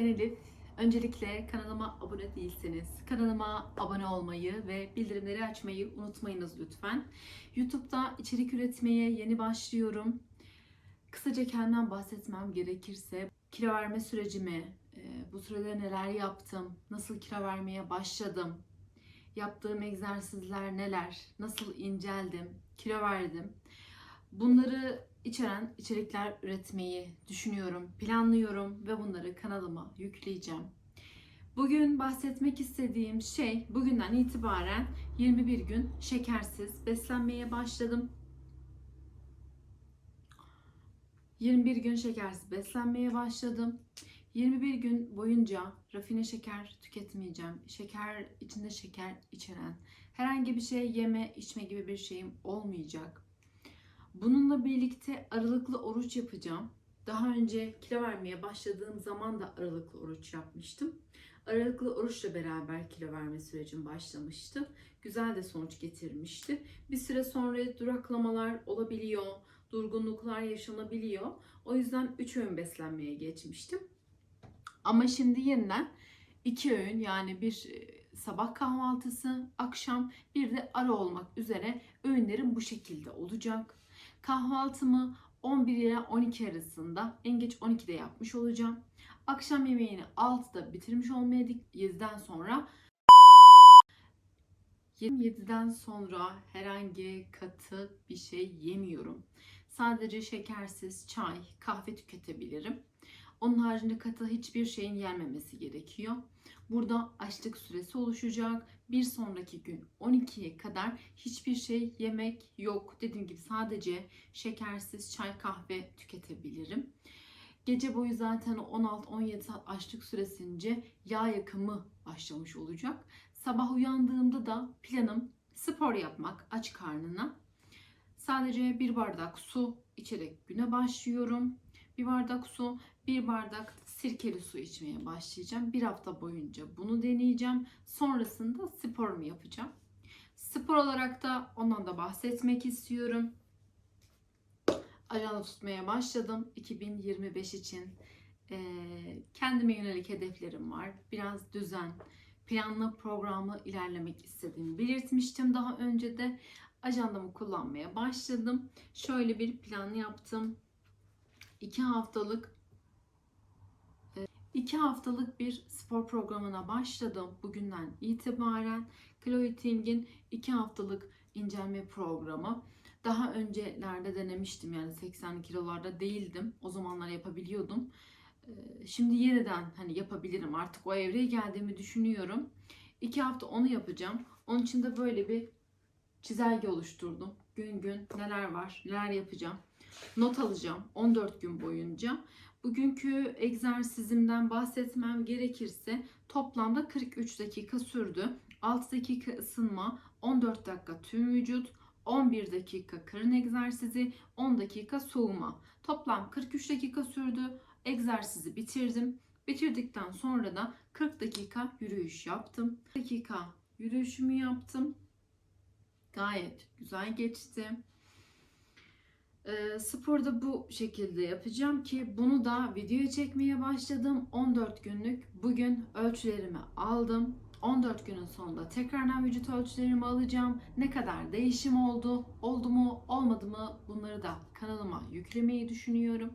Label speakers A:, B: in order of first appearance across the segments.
A: ben Elif. Öncelikle kanalıma abone değilseniz kanalıma abone olmayı ve bildirimleri açmayı unutmayınız lütfen. YouTube'da içerik üretmeye yeni başlıyorum. Kısaca kendimden bahsetmem gerekirse kilo verme sürecimi, e, bu sürede neler yaptım, nasıl kilo vermeye başladım, yaptığım egzersizler neler, nasıl inceldim, kilo verdim. Bunları içeren içerikler üretmeyi düşünüyorum, planlıyorum ve bunları kanalıma yükleyeceğim. Bugün bahsetmek istediğim şey bugünden itibaren 21 gün şekersiz beslenmeye başladım. 21 gün şekersiz beslenmeye başladım. 21 gün boyunca rafine şeker tüketmeyeceğim. Şeker içinde şeker içeren herhangi bir şey yeme, içme gibi bir şeyim olmayacak. Bununla birlikte aralıklı oruç yapacağım. Daha önce kilo vermeye başladığım zaman da aralıklı oruç yapmıştım. Aralıklı oruçla beraber kilo verme sürecim başlamıştı. Güzel de sonuç getirmişti. Bir süre sonra duraklamalar olabiliyor, durgunluklar yaşanabiliyor. O yüzden 3 öğün beslenmeye geçmiştim. Ama şimdi yeniden 2 öğün yani bir e, sabah kahvaltısı, akşam bir de ara olmak üzere öğünlerim bu şekilde olacak. Kahvaltımı 11 ile 12 arasında en geç 12'de yapmış olacağım. Akşam yemeğini 6'da bitirmiş olmaya dik 7'den sonra 27'den sonra herhangi katı bir şey yemiyorum. Sadece şekersiz çay, kahve tüketebilirim. Onun haricinde katı hiçbir şeyin yenmemesi gerekiyor. Burada açlık süresi oluşacak. Bir sonraki gün 12'ye kadar hiçbir şey yemek yok. Dediğim gibi sadece şekersiz çay, kahve tüketebilirim. Gece boyu zaten 16-17 saat açlık süresince yağ yakımı başlamış olacak. Sabah uyandığımda da planım spor yapmak aç karnına. Sadece bir bardak su içerek güne başlıyorum. Bir bardak su, bir bardak sirkeli su içmeye başlayacağım. Bir hafta boyunca bunu deneyeceğim. Sonrasında sporumu yapacağım. Spor olarak da ondan da bahsetmek istiyorum. Ajanda tutmaya başladım 2025 için. Ee, kendime yönelik hedeflerim var. Biraz düzen, planlı programlı ilerlemek istediğimi belirtmiştim daha önce de. Ajandamı kullanmaya başladım. Şöyle bir plan yaptım. 2 haftalık 2 haftalık bir spor programına başladım bugünden itibaren. Chloe Ting'in 2 haftalık incelme programı. Daha öncelerde denemiştim yani 80 kilolarda değildim. O zamanlar yapabiliyordum. Ee, Şimdi yeniden hani yapabilirim artık o evreye geldiğimi düşünüyorum. 2 hafta onu yapacağım. Onun için de böyle bir çizelge oluşturdum. Gün gün neler var, neler yapacağım. Not alacağım 14 gün boyunca. Bugünkü egzersizimden bahsetmem gerekirse toplamda 43 dakika sürdü. 6 dakika ısınma, 14 dakika tüm vücut, 11 dakika karın egzersizi, 10 dakika soğuma. Toplam 43 dakika sürdü. Egzersizi bitirdim. Bitirdikten sonra da 40 dakika yürüyüş yaptım. 40 dakika yürüyüşümü yaptım. Gayet güzel geçti. E, sporda bu şekilde yapacağım ki bunu da videoya çekmeye başladım. 14 günlük bugün ölçülerimi aldım. 14 günün sonunda tekrardan vücut ölçülerimi alacağım. Ne kadar değişim oldu, oldu mu, olmadı mı bunları da kanalıma yüklemeyi düşünüyorum.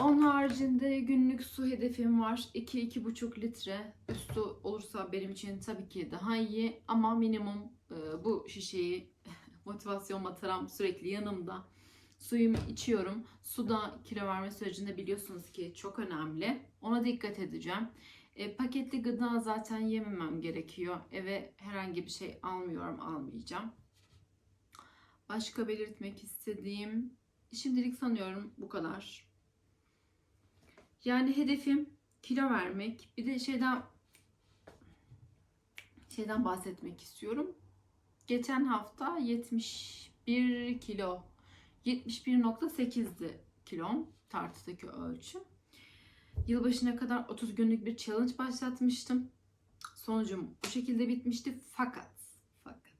A: Onun haricinde günlük su hedefim var. 2-2,5 litre. Üstü olursa benim için tabii ki daha iyi. Ama minimum e, bu şişeyi motivasyon mataram sürekli yanımda. Suyumu içiyorum. Su da kilo verme sürecinde biliyorsunuz ki çok önemli. Ona dikkat edeceğim. E, paketli gıda zaten yememem gerekiyor. Eve herhangi bir şey almıyorum, almayacağım. Başka belirtmek istediğim şimdilik sanıyorum bu kadar. Yani hedefim kilo vermek. Bir de şeyden şeyden bahsetmek istiyorum. Geçen hafta 71 kilo 71.8'di kilom tartıdaki ölçüm. Yılbaşına kadar 30 günlük bir challenge başlatmıştım. Sonucum bu şekilde bitmişti. Fakat fakat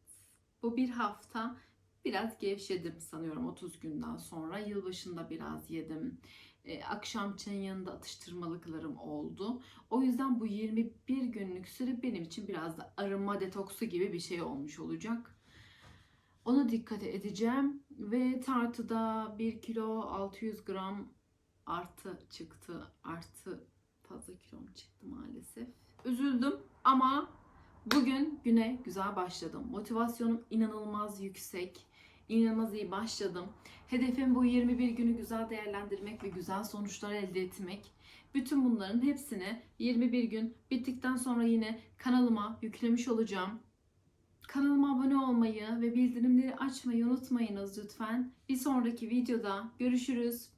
A: bu bir hafta biraz gevşedim sanıyorum 30 günden sonra. Yılbaşında biraz yedim. E, akşam çayın yanında atıştırmalıklarım oldu. O yüzden bu 21 günlük süre benim için biraz da arınma detoksu gibi bir şey olmuş olacak. Ona dikkat edeceğim ve tartıda 1 kilo 600 gram artı çıktı. Artı fazla kilom çıktı maalesef. Üzüldüm ama bugün güne güzel başladım. Motivasyonum inanılmaz yüksek. İnanılmaz iyi başladım. Hedefim bu 21 günü güzel değerlendirmek ve güzel sonuçlar elde etmek. Bütün bunların hepsini 21 gün bittikten sonra yine kanalıma yüklemiş olacağım. Kanalıma abone olmayı ve bildirimleri açmayı unutmayınız lütfen. Bir sonraki videoda görüşürüz.